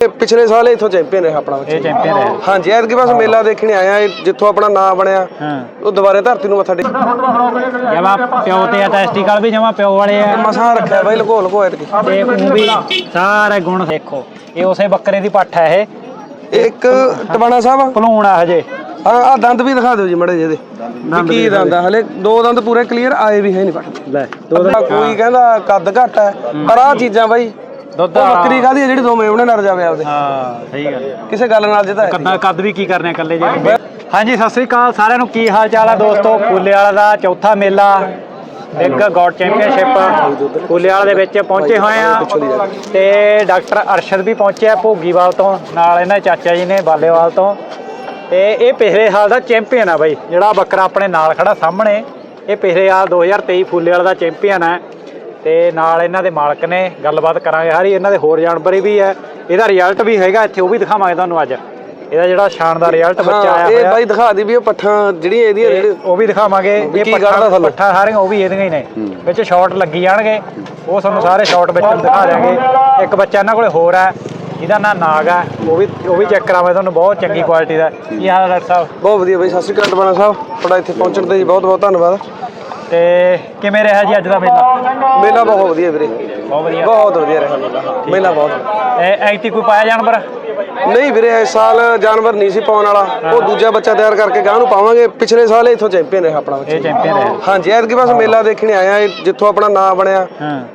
ਇਹ ਪਿਛਲੇ ਸਾਲ ਇੱਥੋਂ ਚੈਂਪੀਅਨ ਰਿਹਾ ਆਪਣਾ ਬੱਚਾ। ਇਹ ਚੈਂਪੀਅਨ ਹੈ ਹਾਂਜੀ ਐਤਕੀ ਬਸ ਮੇਲਾ ਦੇਖਣ ਆਇਆ ਇਹ ਜਿੱਥੋਂ ਆਪਣਾ ਨਾਮ ਬਣਿਆ। ਉਹ ਦੁਬਾਰੇ ਧਰਤੀ ਨੂੰ ਮੱਥਾ ਟੇਕ ਜਮਾ ਪਿਓ ਤੇ ਟੈਸਟੀਕਲ ਵੀ ਜਮਾ ਪਿਓ ਵਾਲੇ ਆ। ਮਸਾਂ ਰੱਖਿਆ ਬਾਈ ਲਕੋ ਲਕੋ ਐਤਕੀ। ਤੇ ਉਹ ਵੀ ਸਾਰੇ ਗੁਣ ਦੇਖੋ। ਇਹ ਉਸੇ ਬੱਕਰੇ ਦੀ ਪੱਠ ਹੈ ਇਹ। ਇੱਕ ਟਵਾਣਾ ਸਾਹਿਬ ਭਲੂਣ ਆ ਹਜੇ। ਆ ਦੰਦ ਵੀ ਦਿਖਾ ਦਿਓ ਜੀ ਮੜੇ ਜਿਹਦੇ ਕੀ ਦੰਦ ਆ ਹਲੇ ਦੋ ਦੰਦ ਪੂਰੇ ਕਲੀਅਰ ਆਏ ਵੀ ਹੈ ਨਹੀਂ ਪੱਟ ਲੈ ਕੋਈ ਕਹਿੰਦਾ ਕੱਦ ਘੱਟ ਹੈ ਪਰ ਆ ਚੀਜ਼ਾਂ ਬਾਈ ਦੁੱਧ ਉਹ ਬੱਕਰੀ ਕਾਦੀ ਜਿਹੜੀ ਦੋ ਮੇਵਣੇ ਨਰ ਜਾਵੇ ਆਪਦੇ। ਹਾਂ ਸਹੀ ਗੱਲ। ਕਿਸੇ ਗੱਲ ਨਾਲ ਜਿੱਤਾ ਹੈ ਕੱਦਾਂ ਕੱਦ ਵੀ ਕੀ ਕਰਨੇ ਇਕੱਲੇ ਜੇ ਹਾਂਜੀ ਸਤਿ ਸ੍ਰੀ ਅਕਾਲ ਸਾਰਿਆਂ ਨੂੰ। ਕੀ ਹਾਲ ਚਾਲ ਆ ਦੋਸਤੋ? ਫੂਲੇ ਵਾਲਾ ਦਾ ਚੌਥਾ ਮੇਲਾ ਇੱਕ ਗੋਡ ਚੈਂਪੀਅਨਸ਼ਿਪ ਫੂਲੇ ਵਾਲਾ ਦੇ ਵਿੱਚ ਪਹੁੰਚੇ ਹੋਏ ਆ। ਤੇ ਡਾਕਟਰ ਅਰਸ਼ਦ ਵੀ ਪਹੁੰਚਿਆ ਭੋਗੀਵਾਲ ਤੋਂ ਨਾਲ ਇਹਨਾਂ ਚਾਚਾ ਜੀ ਨੇ ਬਾਲੇਵਾਲ ਤੋਂ। ਤੇ ਇਹ ਪਿਛਲੇ ਸਾਲ ਦਾ ਚੈਂਪੀਅਨ ਆ ਬਾਈ ਜਿਹੜਾ ਬੱਕਰਾ ਆਪਣੇ ਨਾਲ ਖੜਾ ਸਾਹਮਣੇ। ਇਹ ਪਿਛਲੇ ਸਾਲ 2023 ਫੂਲੇ ਵਾਲਾ ਦਾ ਚੈਂਪੀਅਨ ਹੈ। ਤੇ ਨਾਲ ਇਹਨਾਂ ਦੇ ਮਾਲਕ ਨੇ ਗੱਲਬਾਤ ਕਰਾਂਗੇ। ਹਰੀ ਇਹਨਾਂ ਦੇ ਹੋਰ ਜਾਣਕਾਰੀ ਵੀ ਹੈ। ਇਹਦਾ ਰਿਜ਼ਲਟ ਵੀ ਹੈਗਾ ਇੱਥੇ ਉਹ ਵੀ ਦਿਖਾਵਾਂਗੇ ਤੁਹਾਨੂੰ ਅੱਜ। ਇਹਦਾ ਜਿਹੜਾ ਸ਼ਾਨਦਾਰ ਰਿਜ਼ਲਟ ਬੱਚਾ ਹਾਂ ਆਇਆ ਇਹ ਹੋਇਆ। ਬਾਈ ਦਿਖਾ ਦੀ ਵੀ ਇਹ ਪੱਠਾਂ ਜਿਹੜੀਆਂ ਇਹਦੀਆਂ ਉਹ ਵੀ ਦਿਖਾਵਾਂਗੇ। ਇਹ ਪੱਠਾ? ਪੱਠਾ ਸਾਰੀਆਂ ਉਹ ਵੀ ਇਹਦੀਆਂ ਹੀ ਨੇ। ਵਿੱਚ ਸ਼ਾਟ ਲੱਗੀ ਜਾਣਗੇ। ਉਹ ਤੁਹਾਨੂੰ ਸਾਰੇ ਸ਼ਾਟ ਵਿੱਚ ਦਿਖਾ ਦਿਆਂਗੇ। ਇੱਕ ਬੱਚਾ ਇਹਨਾਂ ਕੋਲੇ ਹੋਰ ਹੈ। ਇਹਦਾ ਨਾਂ ਨਾਗ ਹੈ। ਉਹ ਵੀ ਉਹ ਵੀ ਚੈੱਕ ਕਰਾਵਾਂ ਤੁਹਾਨੂੰ। ਬਹੁਤ ਚੰਗੀ ਕੁਆਲਿਟੀ ਦਾ ਕੀ ਹਾਲ ਹੈ ਡਾਕਟਰ ਸਾਹਿਬ? ਬਹੁਤ ਵਧੀਆ ਬਾਈ ਸਤਿ ਸ਼੍ਰੀ ਅਕਾਲ ਟਵਾਣਾ ਸਾਹਿਬ। ਤੁਹਾਡਾ ਇੱਥੇ ਪਹੁੰਚਣ ਤੇ ਜੀ ਬਹੁਤ ਬਹੁਤ ਧੰਨਵਾਦ। ਤੇ ਕਿਵੇਂ ਰਿਹਾ ਜੀ ਅੱਜ ਦਾ ਮੇਲਾ? ਮੇਲਾ ਬਹੁਤ ਵਧੀਆ ਵੀਰੇ। ਬਹੁਤ ਵਧੀਆ। ਬਹੁਤ ਵਧੀਆ ਰਿਹਾ ਮੇਲਾ। ਬਹੁਤ। ਇਹ ਐਕਟੀ ਕੋਈ ਪਾਇਆ ਜਾਨਵਰ? ਨਹੀਂ ਵੀਰੇ ਇਸ ਸਾਲ ਜਾਨਵਰ ਨਹੀਂ ਸੀ ਪਾਉਣ ਵਾਲਾ। ਉਹ ਦੂਜਾ ਬੱਚਾ ਤਿਆਰ ਕਰਕੇ ਗਾਂ ਨੂੰ ਪਾਵਾਂਗੇ। ਪਿਛਲੇ ਸਾਲ ਇੱਥੋਂ ਚੈਂਪੀਅਨ ਰਿਹਾ ਆਪਣਾ ਬੱਚਾ। ਇਹ ਚੈਂਪੀਅਨ ਹੈ ਹਾਂਜੀ ਐਤਕੀ ਬਸ ਮੇਲਾ ਦੇਖਣ ਆਇਆ ਜਿੱਥੋਂ ਆਪਣਾ ਨਾਮ ਬਣਿਆ।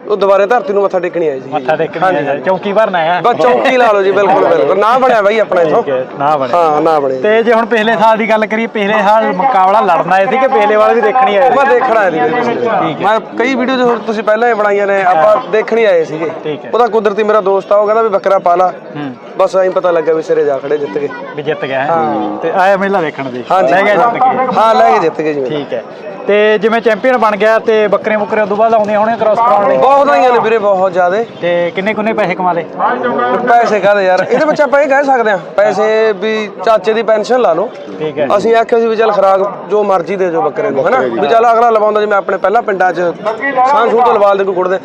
ਉਹ ਦੁਬਾਰੇ ਧਰਤੀ ਨੂੰ ਮੱਥਾ ਟੇਕਣ ਆਏ ਸੀ। ਮੱਥਾ ਟੇਕਣ ਆਇਆ ਚੌਕੀ ਭਰਨਾ ਹੈ ਬਸ ਚੌਕੀ ਲਾ ਲਓ ਜੀ ਬਿਲਕੁਲ ਬਿਲਕੁਲ। ਨਾ ਬਣਿਆ ਬਾਈ ਆਪਣਾ ਇੱਥੋਂ। ਨਾ ਬਣੇ ਹਾਂ ਨਾ ਬਣਿਆ। ਤੇ ਜੇ ਹੁਣ ਪਿਛਲੇ ਸਾਲ ਦੀ ਗੱਲ ਕਰੀਏ ਪਿਛਲੇ ਸਾਲ ਮੁਕਾਬਲਾ ਲੜਨ ਆਏ ਸੀ ਕਿ ਪਿਛਲੇ ਵਾਲੇ ਵੀ ਦੇਖਣੀ ਆਏ ਮੈਂ ਦੇਖਣ ਆਇਆ ਸੀ ਵੀਰੇ। ਵਾਰ। ਮੈਂ ਕਈ ਵੀਡੀਓ ਜੋ ਤੁਸੀਂ ਪਹਿਲਾਂ ਹੀ ਬਣਾਈਆਂ ਨੇ ਆਪਾਂ ਦੇਖਣ ਆਏ ਸੀਗੇ। ਉਹਦਾ ਕੁਦਰਤੀ ਮੇਰਾ ਦੋਸਤ ਆ ਉਹ ਕਹਿੰਦਾ ਵੀ ਬੱਕਰਾ ਪਾ ਲਾ ਹੂੰ। ਬਸ ਐਂ ਪਤਾ ਲੱਗਾ ਵੀ ਸਿਰੇ ਜਾ ਖੜੇ ਜਿੱਤ ਗਏ। ਵੀ ਜਿੱਤ ਗਿਆ ਹੈ। ਤੇ ਆਇਆ ਮੇਲਾ ਦੇਖਣ ਦੀ ਹਾਂਜੀ। ਲੈ ਗਿਆ ਜਿੱਤ ਕੇ। ਹਾਂ ਲੈ ਕੇ ਜਿੱਤ ਗਏ ਜੀ ਠੀਕ ਹੈ। ਤੇ ਜਿਵੇਂ ਚੈਂਪੀਅਨ ਬਣ ਗਿਆ ਤੇ ਬੱਕਰੇ ਬੁੱਕਰੇ ਉਦੋਂ ਬਾਅਦ ਆਉਂਦੀਆਂ ਹੋਣੀਆਂ ਕ੍ਰਾਸ ਕਰਾਉਣ ਲਈ। ਬਹੁਤ ਆਈਆਂ ਨੇ ਵੀਰੇ ਬਹੁਤ ਜ਼ਿਆਦੇ। ਤੇ ਕਿੰਨੇ ਕੁੰਨੇ ਪੈਸੇ ਕਮਾ ਲਏ? ਪੈਸੇ ਕਾਹਦੇ ਯਾਰ? ਇਹਦੇ ਵਿੱਚ ਆਪਾਂ ਇਹ ਕਹਿ ਸਕਦੇ ਆ ਪੈਸੇ ਵੀ ਚਾਚੇ ਦੀ ਪੈਨਸ਼ਨ ਲਾ ਲਓ। ਠੀਕ ਹੈ। ਅਸੀਂ ਆਖਿਆ ਸੀ ਵੀ ਚੱਲ ਖਰਾਕ ਜੋ ਮਰਜ਼ੀ ਦੇ ਜੋ ਬੱਕਰੇ ਨੂੰ ਹਨਾ? ਵੀ ਚੱਲ ਅਗਲਾ ਲਵਾਉਂਦਾ ਜਿਵੇਂ ਆਪਣੇ ਪਹਿਲਾਂ ਪਿੰਡਾਂ 'ਚ ਸਾਂ ਸੂਟ ਲਵਾਲ ਦੇ ਕੋਈ ਕੁੜਦੇ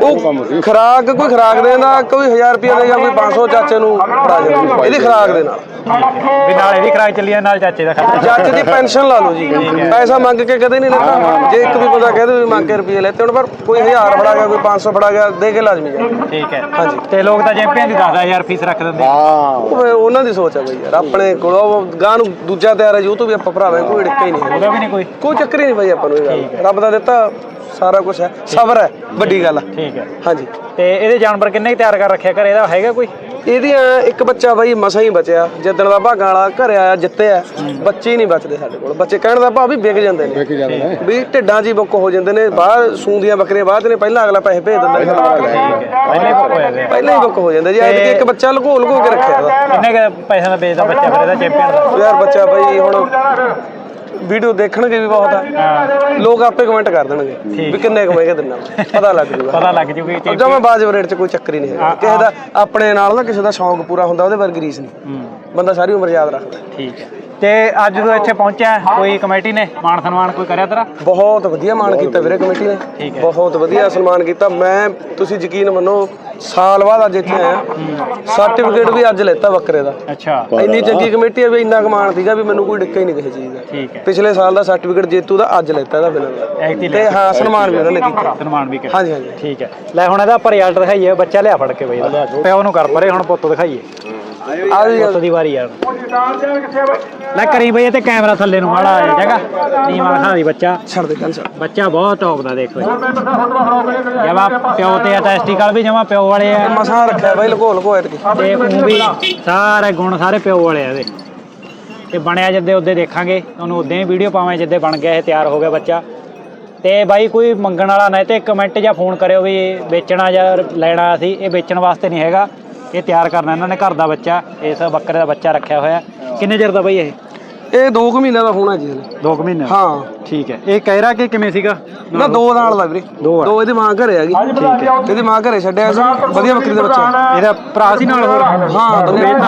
ਉਹ ਖਰਾਕ ਕੋਈ ਖਰਾਕ ਦੇਂਦਾ ਕੋਈ 1000 ਰੁਪਏ ਦੇ ਜਾਂ ਕੋਈ 500 ਚਾਚੇ ਨੂੰ ਫੜਾ ਜਾਂਦਾ ਇਹਦੀ ਖਰਾਕ ਦੇ ਨਾਲ। ਵੀ ਨਾਲ ਇਹਦੀ ਖਰਾਕ ਚੱਲੀ ਨਾਲ ਚਾਚੇ ਦਾ ਖਰਚਾ। ਚਾਚੇ ਦੀ ਪੈਨਸ਼ਨ ਲਾ ਲਓ ਜੀ। ਪੈਸਾ ਮੰਗ ਕੇ ਕਦੇ ਨਹੀਂ ਲੈਂਦਾ। ਜੇ ਇੱਕ ਵੀ ਬੰਦਾ ਕਹਦੇ ਵੀ ਮੰਗ ਕੇ ਰੁਪਏ ਲੈਤੇ ਹੁਣ ਪਰ ਕੋਈ 1000 ਫੜਾ ਗਿਆ ਕੋਈ 500 ਫੜਾ ਗਿਆ ਦੇ ਕੇ ਲਾਜ਼ਮੀ ਜਾ ਠੀਕ ਹੈ। ਹਾਂਜੀ। ਤੇ ਲੋਕ ਤਾਂ ਚੈਂਪੀਅਨ ਦੀ 10000 ਫੀਸ ਰੱਖ ਦਿੰਦੇ। ਉਹ ਫਿਰ ਉਹਨਾਂ ਦੀ ਸੋਚ ਹੈ ਬਈ ਯਾਰ ਆਪਣੇ ਕੋਲ ਉਹ ਗਾਂ ਨੂੰ ਦੂਜਾ ਤਿਆਰ ਹੈ ਤੋਂ ਵੀ ਆਪਾਂ ਭਰਾਵੇਂ ਕੋਈ ੜਿੱਕਾ ਹੀ ਨਹੀਂ ਹੈ ਉਹਦਾ ਵੀ ਨਹੀਂ ਕੋਈ। ਕੋਈ ਚੱਕਰ ਹੀ ਨਹੀਂ ਬਈ ਆਪਾਂ ਨੂੰ ਇਹ ਗੱਲ ਰੱਬ ਦਾ ਦਿੱਤਾ ਸਾਰਾ ਕੁਝ ਹੈ। ਸਬਰ ਹੈ ਵੱਡੀ ਗੱਲ ਆ। ਠੀਕ ਹੈ। ਹਾਂਜੀ। ਤੇ ਇਹਦੇ ਜਾਨਵਰ ਕਿੰਨੇ ਤਿਆਰ ਕਰ ਰੱਖਿਆ ਘਰੇ? ਇਹਦਾ ਹੈਗਾ ਕੋਈ? ਇਹਦੀਆਂ ਇੱਕ ਬੱਚਾ ਬਈ ਮਸਾਂ ਹੀ ਬਚਿਆ। ਜਿੱਦਣ ਦਾ ਭਾਗਾਂ ਵਾਲਾ ਘਰੇ ਆਇਆ ਜਿੱਤਿਆ ਬੱਚੇ ਹੀ ਨਹੀਂ ਬਚਦੇ ਸਾਡੇ ਕੋਲ। ਬੱਚੇ ਕਹਿਣ ਦਾ ਭਾਵ ਵੀ ਵਿਕ ਜਾਂਦੇ ਨੇ। ਵੀ ਢਿੱਡਾਂ 'ਚ ਹੀ ਬੁੱਕ ਹੋ ਜਾਂਦੇ ਨੇ। ਬਾਹਰ ਸੂੰਦੀਆਂ ਬੱਕਰੀਆਂ ਬਾਅਦ ਨੇ ਪਹਿਲਾਂ ਅਗਲਾ ਪੈਸੇ ਭੇਜ ਦਿੰਦਾ। ਠੀਕ ਹੈ ਪਹਿਲੇ ਬੁੱਕ ਹੋਇਆ ਪਿਆ ਪਹਿਲਾਂ ਹੀ ਬੁੱਕ ਹੋ ਜਾਂਦਾ ਜੀ ਐਤਕੀ ਇੱਕ ਬੱਚਾ ਲੁਕੋ ਲੁਕੋ ਕੇ ਰੱਖਿਆ ਉਹਦਾ ਕਿੰਨੇ ਕੁ ਪੈਸਿਆਂ ਦਾ ਵੇਚਦਾ ਬੱਚਾ ਫਿਰ ਇਹਦਾ ਚੈਂਪੀਅਨ ਯਾਰ ਬੱਚਾ ਬਈ ਹੁਣ ਵੀਡੀਓ ਦੇਖਣਗੇ ਵੀ ਬਹੁਤ ਆ। ਹਾਂ। ਲੋਕ ਆਪੇ ਕਮੈਂਟ ਕਰ ਦੇਣਗੇ ਵੀ ਕਿੰਨੇ ਕਮਾਏਗਾ ਦਿਨਾਂ ਪਤਾ ਲੱਗ ਜੂਗਾ। ਪਤਾ ਲੱਗ ਜੂਗੀ ਕਿ ਜਮਾ ਬਾਜਬ ਰੇਟ 'ਚ ਕੋਈ ਚੱਕਰ ਹੀ ਨਹੀਂ ਹੈਗਾ। ਕਿਸੇ ਦਾ ਆਪਣੇ ਨਾਲ ਨਾ ਕਿਸੇ ਦਾ ਸ਼ੌਂਕ ਪੂਰਾ ਹੁੰਦਾ ਉਹਦੇ ਵਰਗੀ ਰੀਸ ਨਹੀਂ। ਹੂੰ। ਬੰਦਾ ਸਾਰੀ ਉਮਰ ਯਾਦ ਰੱਖਦਾ। ਠੀਕ ਹੈ। ਤੇ ਅੱਜ ਜਦੋਂ ਇੱਥੇ ਪਹੁੰਚਿਆ ਕੋਈ ਕਮੇਟੀ ਨੇ ਮਾਣ ਸਨਮਾਨ ਕੋਈ ਕਰਿਆ ਤੇਰਾ? ਬਹੁਤ ਵਧੀਆ ਮਾਣ ਕੀਤਾ ਵੀਰੇ ਕਮੇਟੀ ਨੇ। ਬਹੁਤ ਵਧੀਆ ਸਨਮਾਨ ਕੀਤਾ। ਮੈਂ ਤੁਸੀਂ ਯਕੀਨ ਮੰਨੋ ਸਾਲ ਬਾਅਦ ਅੱਜ ਇੱਥੇ ਆਇਆ। ਸਰਟੀਫਿਕੇਟ ਵੀ ਅੱਜ ਲੈਤਾ ਬੱਕਰੇ ਦਾ। ਅੱਛਾ। ਇੰਨੀ ਚੰਗੀ ਕਮੇਟੀ ਹੈ ਵੀ ਇੰਨਾ ਕਮਾਨ ਸੀਗਾ ਵੀ ਮੈਨੂੰ ਕੋਈ ਡਿੱਕਾ ਹੀ ਨਹੀਂ ਕਿਸੇ ਚੀਜ਼ ਦਾ। ਠੀਕ ਹੈ। ਪਿਛਲੇ ਸਾਲ ਦਾ ਸਰਟੀਫਿਕੇਟ ਜੇਤੂ ਦਾ ਅੱਜ ਲੈਤਾ ਇਹਦਾ ਬਿਨਾਂ ਤੇ ਹਾਂ ਸਨਮਾਨ ਵੀ ਉਹਨਾਂ ਨੇ ਕੀਤਾ। ਸਨਮਾਨ ਵੀ ਹਾਂਜੀ ਹਾਂਜੀ। ਠੀਕ ਹੈ। ਲੈ ਹੁਣ ਇਹਦਾ ਆਪਾਂ ਰਿਜ਼ਲਟ ਦਿਖਾਈਏ ਬੱਚਾ ਲਿਆ ਫੜ ਕੇ ਬਈ। ਪਿਓ ਨੂੰ ਕਰ ਪਰੇ ਹੁਣ ਪੁੱਤ ਦਿਖਾਈਏ। ਆ ਜੀ ਪੁੱਤ ਦੀ ਵਾਰੀ ਆ। ਲੈ ਕਰੀ ਬਈ ਇਹ ਤੇ ਕੈਮਰਾ ਥੱਲੇ ਨੂੰ ਮਾੜਾ ਆ? ਜਗਾ ਨੀਵਾ ਦਿਖਾ ਦੀ ਬੱਚਾ। ਛੱਡ ਦੇ ਕੰਨ ਛੱਡ। ਬੱਚਾ ਬਹੁਤ ਟੌਪ ਦਾ ਦੇਖੋ ਜਮਾ ਪਿਓ ਤੇ ਆ ਟੈਸਟੀਕਲ ਵੀ ਜਮਾ ਪਿਓ ਵਾਲੇ ਆ। ਮਸਾਂ ਰੱਖਿਆ ਬਾਈ ਲਕੋ ਲਕੋ ਐਤਕੀ। ਤੇ ਉਹ ਵੀ ਸਾਰੇ ਗੁਣ ਸਾਰੇ ਪਿਓ ਵਾਲੇ ਆ ਇਹਦੇ। ਤੇ ਬਣਿਆ ਜਿੱਦੇ ਉਹਦੇ ਦੇਖਾਂਗੇ ਤੁਹਾਨੂੰ ਉਦੋਂ ਹੀ ਵੀਡੀਓ ਪਾਵਾਂ ਜਿੱਦੇ ਬਣ ਗਿਆ ਇਹ ਤਿਆਰ ਹੋ ਗਿਆ ਬੱਚਾ। ਤੇ ਬਾਈ ਕੋਈ ਮੰਗਣ ਵਾਲਾ ਨਹੀਂ ਤੇ ਕਮੈਂਟ ਜਾਂ ਫੋਨ ਕਰਿਓ ਵੀ ਵੇਚਣਾ ਜਾਂ ਲੈਣਾ ਸੀ ਇਹ ਵੇਚਣ ਵਾਸਤੇ ਨਹੀਂ ਹੈਗਾ। ਇਹ ਤਿਆਰ ਕਰਨਾ ਇਹਨਾਂ ਨੇ ਘਰ ਦਾ ਬੱਚਾ ਇਸ ਬੱਕਰੇ ਦਾ ਬੱਚਾ ਰੱਖਿਆ ਹੋਇਆ। ਕਿੰਨੇ ਚਿਰ ਦਾ ਬਾਈ ਇਹ? ਇਹ 2 ਮਹੀਨਿਆਂ ਦਾ ਹੋਣਾ ਜੀ ਹਲੇ। 2 ਮਹੀਨੇ ਹਾਂ। ਠੀਕ ਹੈ। ਇਹ ਕਹਿਰਾ ਕਿ ਕਿਵੇਂ ਸੀਗਾ? ਨਾ ਦੋ ਨਾਲ ਦਾ ਵੀਰੇ। ਦੋ। ਦੋ ਇਹਦੀ ਮਾਂ ਘਰੇ ਹੈਗੀ ਠੀਕ ਹੈ। ਇਹਦੀ ਮਾਂ ਘਰੇ ਛੱਡਿਆ ਸੀ। ਵਧੀਆ ਬੱਕਰੀ ਦਾ ਬੱਚਾ। ਇਹਦਾ ਭਰਾ ਸੀ ਨਾਲ ਹੋਰ। ਹਾਂ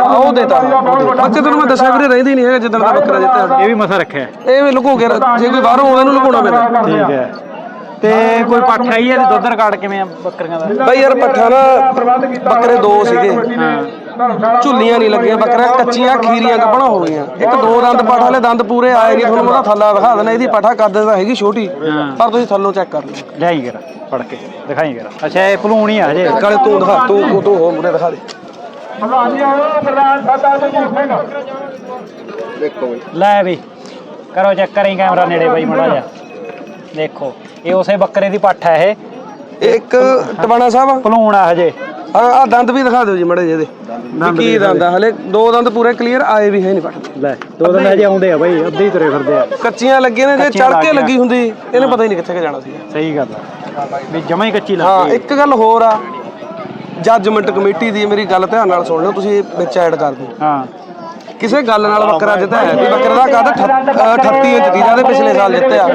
ਉਹ ਦੇਤਾ। ਬੱਚੇ ਤੈਨੂੰ ਮੈਂ ਦੱਸਿਆ ਵੀਰੇ ਰਹਿੰਦੀ ਨਹੀਂ ਹੈਗਾ ਜਿੱਦਣ ਦਾ ਬੱਕਰਾ ਜਿੱਤਿਆ। ਇਹ ਵੀ ਮਸਾ ਰੱਖਿਆ। ਇਹ ਵੀ ਲੁਕੋ ਕੇ ਜੇ ਕੋਈ ਬਾਹਰੋਂ ਆਉਂਦਾ ਇਹਨੂੰ ਲੁਕਾਉਣਾ ਪੈਂਦਾ। ਠੀਕ ਹੈ। ਤੇ ਕੋਈ ਪੱਠ ਹੈ ਤੇ ਦੁੱਧ ਰਿਕਾਰਡ ਕਿਵੇਂ ਆ ਬੱਕਰੀਆਂ ਦਾ? ਬਾਈ ਯਾਰ ਪੱਠਾ ਨਾ ਬੱਕਰੇ ਦੋ ਸੀਗੇ। ਝੁੱਲੀਆਂ ਨਹੀਂ ਲੱਗੀਆਂ ਬੱਕਰੀਆਂ ਕੱਚੀਆਂ ਖੀਰੀਆਂ ਗੱਭਣਾ ਹੋ ਗਈਆਂ। ਇੱਕ ਦੋ ਦੰਦ ਪੱਠ ਵਾਲੇ ਦੰਦ ਪੂਰੇ ਆਏ ਨਹੀਂ ਤੁਹਾਨੂੰ ਉਹਦਾ ਥੱਲਾ ਦਿਖਾ ਦੇਣਾ ਇਹਦੀ ਪੱਠਾ ਕੱਦ ਤਾਂ ਹੈਗੀ ਛੋਟੀ ਪਰ ਤੁਸੀਂ ਥੱਲੋਂ ਚੈੱਕ ਕਰ ਲਓ। ਲਿਆਈ ਕਰ ਫੜ ਕੇ ਦਿਖਾਈ ਕਰ ਅੱਛਾ ਇਹ ਭਲੂਣੀ ਆ ਹਜੇ। ਕਾਲੇ ਤੂੰ ਦਿਖਾ ਤੂੰ ਤੂੰ ਹੋ ਮੁਰੇ ਦਿਖਾ ਦੇ। ਲੈ ਵੀ ਕਰੋ ਚੈੱਕ ਕਰੀ ਕੈਮਰਾ ਨੇੜੇ ਬਈ ਮੜਾ ਜਾ ਦੇਖੋ। ਇਹ ਉਸੇ ਬੱਕਰੇ ਦੀ ਪੱਠ ਹੈ ਇਹ। ਇੱਕ ਟਵਾਣਾ ਸਾਹਿਬ? ਭਲੂਣ ਆ ਹਜੇ ਆ ਦੰਦ ਵੀ ਦਿਖਾ ਦਿਓ ਜੀ ਮੜੇ ਜਿਹਦੇ ਕੀ ਦੰਦ ਆ? ਹਲੇ ਦੋ ਦੰਦ ਪੂਰੇ ਕਲੀਅਰ ਆਏ ਵੀ ਹੈ ਨਹੀਂ ਪੱਠ। ਲੈ ਦੋ ਦਿਨ ਹਜੇ ਆਉਂਦੇ ਆ ਬਈ ਅੱਧੇ ਹੀ ਤੁਰੇ ਫਿਰਦੇ ਆ। ਕੱਚੀਆਂ ਲੱਗੀਆਂ ਨੇ ਜੇ ਚੜ ਕੇ ਲੱਗ ਲੱਗੀ ਹੁੰਦੀ ਇਹਨੇ ਪਤਾ ਹੀ ਨਹੀਂ ਕਿੱਥੇ ਜਾਣਾ ਸੀ। ਸਹੀ ਗੱਲ ਆ। ਵੀ ਜਮਾ ਹੀ ਕੱਚੀ ਹਾਂ ਲੱਗਦੀ ਇੱਕ ਗੱਲ ਹੋਰ ਆ। ਜੱਜਮੈਂਟ ਕਮੇਟੀ ਦੀ ਮੇਰੀ ਗੱਲ ਧਿਆਨ ਨਾਲ ਸੁਣ ਲਿਓ ਤੁਸੀਂ ਵਿੱਚ ਐਡ ਕਰ ਦਿਓ। ਹਾਂ। ਕਿਸੇ ਗੱਲ ਨਾਲ ਬੱਕਰਾ ਜਿੱਤਿਆ ਹੈ ਵੀ ਬੱਕਰੇ ਦਾ ਕੱਦ 38 ਇੰਚ ਦੀ ਜਿਹਦੇ ਪਿਛਲੇ ਸਾਲ ਜਿੱਤਿਆ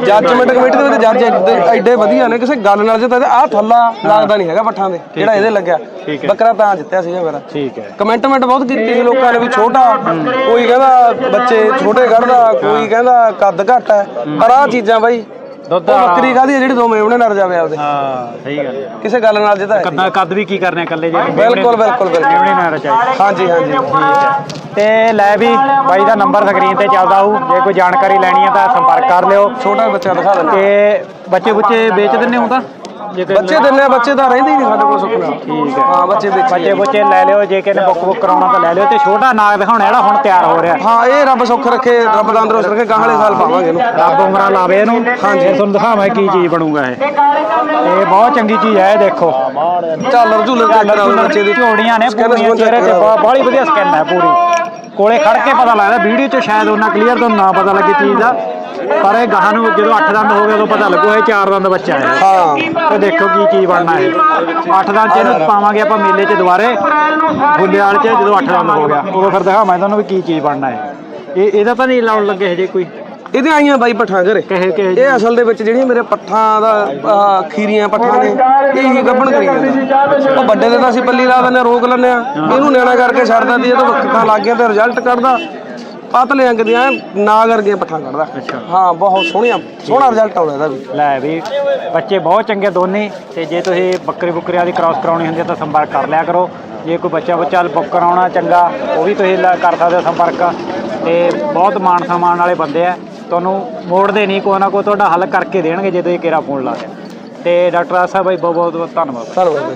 ਜੱਜਮੈਂਟ ਕਮੇਟੀ ਦੇ ਵਿੱਚ ਜੱਜ ਐਡੇ- ਐਡੇ ਵਧੀਆ ਨੇ ਕਿਸੇ ਗੱਲ ਨਾਲ ਜਿੱਤਿਆ ਆਹ ਥੱਲਾ ਲੱਗਦਾ ਨਹੀਂ ਹੈਗਾ ਪੱਠਾਂ ਦੇ ਜਿਹੜਾ ਇਹਦੇ ਲੱਗਿਆ। ਬੱਕਰਾ ਤਾਂ ਜਿੱਤਿਆ ਸੀਗਾ ਮੇਰਾ। ਠੀਕ ਹੈ। ਕਮੈਂਟਮੈਂਟ ਬਹੁਤ ਕੀਤੀ ਸੀ ਲੋਕਾਂ ਨੇ ਵੀ ਛੋਟਾ ਕੋਈ ਕਹਿੰਦਾ ਬੱਚੇ ਛੋਟੇ ਕੱਢਦਾ ਕੋਈ ਕਹਿੰਦਾ ਕੱਦ ਘੱਟ ਹੈ ਪਰ ਆਹ ਚੀਜ਼ਾਂ ਬਾਈ ਦੁੱਧ ਉਹ ਬੱਕਰੀ ਕਾਦੀ ਜਿਹੜੀ ਦੋ ਮੇਵਣੇ ਨਰ ਜਾਵੇ ਆਪਦੇ। ਹਾਂ ਸਹੀ ਗੱਲ। ਕਿਸੇ ਗੱਲ ਨਾਲ ਜਿੱਤਿਆ ਹੈ ਕੱਦਾਂ ਕੱਦ ਵੀ ਕੀ ਕਰਨੇ ਇਕੱਲੇ ਜੇ? ਬਿਲਕੁਲ ਬਿਲਕੁਲ ਬਿਲਕੁਲ। ਮੇਵਣੇ ਨਾ ਰਚਾਈ। ਹਾਂਜੀ ਹਾਂਜੀ। ਤੇ ਲੈ ਵੀ ਬਾਈ ਦਾ ਨੰਬਰ ਸਕਰੀਨ ਤੇ ਚੱਲਦਾ ਹੋਊ। ਜੇ ਕੋਈ ਜਾਣਕਾਰੀ ਲੈਣੀ ਹੈ ਤਾਂ ਸੰਪਰਕ ਕਰ ਲਿਓ। ਛੋਟਾ ਬੱਚਾ ਦਿਖਾ ਦਿੰਦੇ ਤੇ ਬੱਚੇ ਬੁੱਚੇ ਵੇਚ ਦਿੰਨੇ ਹੋ ਤਾਂ? ਜੇ ਕੋਈ ਬੱਚੇ ਦਿੰਨੇ ਆ ਬੱਚੇ ਤਾਂ ਰਹਿੰਦੇ ਹੀ ਨਹੀਂ ਸਾਡੇ ਕੋਲ ਸੁਪਨਾ ਠੀਕ ਹੈ। ਹਾਂ ਬੱਚੇ ਬੱਚੇ ਬੁੱਚੇ ਲੈ ਲਿਓ ਜੇ ਕਿਸੇ ਨੇ ਬੁੱਕ ਬੁੱਕ ਕਰਾਉਣਾ ਤਾਂ ਲੈ ਲਿਓ। ਤੇ ਛੋਟਾ ਨਾਗ ਦਿਖਾਉਣਾ ਜਿਹੜਾ ਹੁਣ ਤਿਆਰ ਹੋ ਰਿਹਾ। ਹਾਂ ਇਹ ਰੱਬ ਸੁੱਖ ਰੱਖੇ ਰੱਬ ਤੰਦਰੁਸਤ ਰੱਖੇ ਗਾਹਲੇ ਸਾਲ ਪਾਵਾਂਗੇ ਇਹਨੂੰ। ਰੱਬ ਉਮਰਾਂ ਲਾਵੇ ਇਹਨੂੰ। ਹਾਂਜੀ। ਤੁਹਾਨੂੰ ਦਿਖਾਵਾਂ ਕੀ ਚੀਜ਼ ਬਣੂਗਾ ਇਹ। ਇਹ ਬਹੁਤ ਚੰਗੀ ਚੀਜ਼ ਹੈ ਇਹ ਦੇਖੋ। ਝਾਲਰ ਝੂਲਰ ਚੈੱਕ ਕਰਾਓ ਬੱਚੇ ਦੀ। ਝੋੜੀਆਂ ਨੇ Skin ਪੂਰੀਆਂ skin check ਚਿਹਰੇ ਤੇ ਕਰਾਓ। ਬਾਹਲੀ ਵਧੀਆ ਸਕਿਨ ਹੈ ਪੂਰੀ। ਕੋਲੇ ਖੜ ਕੇ ਪਤਾ ਲੱਗਦਾ ਵੀਡੀਓ 'ਚ ਸ਼ਾਇਦ ਉਹਨਾਂ ਕਲੀਅਰ ਤੁਹਾਨੂੰ ਨਾ ਪਤਾ ਲੱਗੇ ਚੀਜ਼ ਦਾ। ਪਰ ਇਹ ਗਾਹਾਂ ਨੂੰ ਜਦੋਂ 8 ਦੰਦ ਹੋ ਗਏ ਉਦੋਂ ਪਤਾ ਲੱਗੂ ਇਹ 4 ਦੰਦ ਬੱਚਾ ਹੈ। ਹਾਂ। ਤੇ ਦੇਖੋ ਕੀ ਚੀਜ਼ ਬਣਨਾ ਹੈ। 8 ਦੰਦ ਚ ਇਹਨੂੰ ਪਾਵਾਂਗੇ ਆਪਾਂ ਮੇਲੇ 'ਚ ਦੁਬਾਰੇ। ਬੁੱਲਿਆਲ 'ਚ ਜਦੋਂ 8 ਦੰਦ ਹੋ ਗਿਆ। ਉਦੋਂ ਫਿਰ ਦਿਖਾਵਾਂ ਤੁਹਾਨੂੰ ਵੀ ਕੀ ਚੀਜ਼ ਬਣਨਾ ਹੈ। ਇਹ ਇਹਦਾ ਤਾਂ ਨਹੀਂ ਲਾਉਣ ਲੱਗੇ ਹਜੇ ਕੋਈ। ਇਹਦੇ ਆਈਆਂ ਬਾਈ ਪੱਠਾਂ ਘਰੇ। ਇਹ ਅਸਲ ਦੇ ਵਿੱਚ ਜਿਹੜੀਆਂ ਮੇਰੇ ਪੱਠਾਂ ਦਾ ਖੀਰੀਆਂ ਪੱਠਾਂ ਨੇ ਇਹ ਹੀ ਗੱਭਣ ਕਰੀ ਜਾਂਦੇ ਉਹ ਵੱਡੇ ਦੇ ਤਾਂ ਅਸੀਂ ਪੱਲੀ ਲਾ ਦਿੰਦੇ ਰੋਕ ਲੈਂਦੇ ਆ ਇਹਨੂੰ ਨਿਆਣਾ ਕਰਕੇ ਛੱਡ ਦਿੰਦੀ ਇਹ ਤਾਂ ਵੱਖਾਂ ਲੱਗ ਗਿਆ ਤੇ ਰਿਜ਼ਲਟ ਕੱਢਦਾ। ਪਤਲੇ ਅੰਗ ਦੀਆਂ ਨਾਗ ਵਰਗੀਆਂ ਪੱਠਾਂ ਕੱਢਦਾ। ਹਾਂ ਬਹੁਤ ਸੋਹਣੀਆਂ ਸੋਹਣਾ ਰਿਜ਼ਲਟ ਆਉਂਦਾ ਇਹਦਾ ਵੀ। ਲੈ ਵੀ ਬੱਚੇ ਬਹੁਤ ਚੰਗੇ ਦੋਨੇ ਤੇ ਜੇ ਤੁਸੀਂ ਬੱਕਰੀ ਬੁੱਕਰੀਆਂ ਦੀ ਕ੍ਰਾਸ ਕਰਾਉਣੀ ਹੁੰਦੀ ਹੈ ਤਾਂ ਸੰਪਰਕ ਕਰ ਲਿਆ ਕਰੋ। ਜੇ ਕੋਈ ਬੱਚਾ ਬੱਚਾ ਬੁੱਕ ਕਰਾਉਣਾ ਚੰਗਾ ਉਹ ਵੀ ਤੁਸੀਂ ਲ- ਕਰ ਸਕਦੇ ਹੋ ਸੰਪਰਕ। ਤੇ ਬਹੁਤ ਮਾਣ ਸਨਮਾਨ ਵਾਲੇ ਬੰਦੇ ਆ। ਤੁਹਾਨੂੰ ਮੋੜਦੇ ਨਹੀਂ ਕੋਈ ਨਾ ਕੋਈ ਤੁਹਾਡਾ ਹੱਲ ਕਰਕੇ ਦੇਣਗੇ ਜੇ ਤੁਸੀਂ ਕੇਰਾ ਫੋਨ ਲਾ ਲਿਆ ਤੇ ਡਾਕਟਰ ਆਸਾ ਬਾਈ ਬਹੁਤ ਬਹੁਤ ਧੰਨਵਾਦ। ਧੰਨਵਾਦ।